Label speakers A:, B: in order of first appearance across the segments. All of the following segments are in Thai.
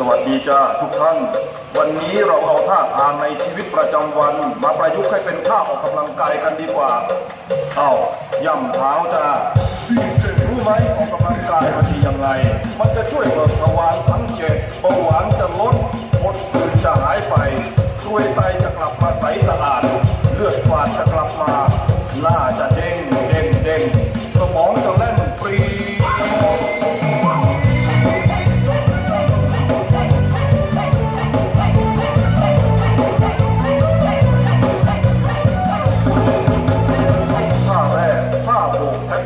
A: สวัสดีจ้าทุกท่าน วันนี้เราเอาท่าทางในชีวิตประจำวัน มาประยุกต์ให้เป็นท่าออกกำลังกายกันดีกว่า เอาย่ำเท้าจ้ารู้ไหมออกกำลังกายมันดียังไง มันจะช่วยเบิกทวารทั้งเจ็ดเบาหวานจะลดหดผื่นจะหายไปกรวยไตจะกลับมาใสสะอาด เลือดฝาดจะกลับมา หน้าจะเด้งเด้งเด้งสมองจะ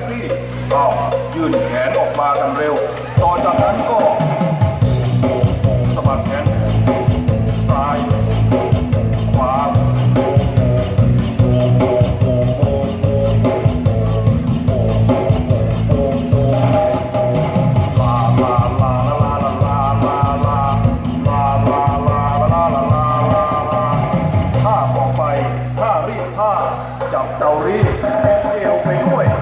A: ซี่ก็ยื่นแขนออกมากันเร็ว ต่อจากนั้นก็สะบัดแขนซ้ายขวาท่าต่อไปท่ารีบท่าจับเตารีดเอวไปด้วย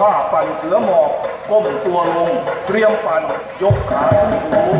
A: ท่าปั่นเสือหมอบก้มตัวลง เตรียมปั่นยกขาขึ้นสูง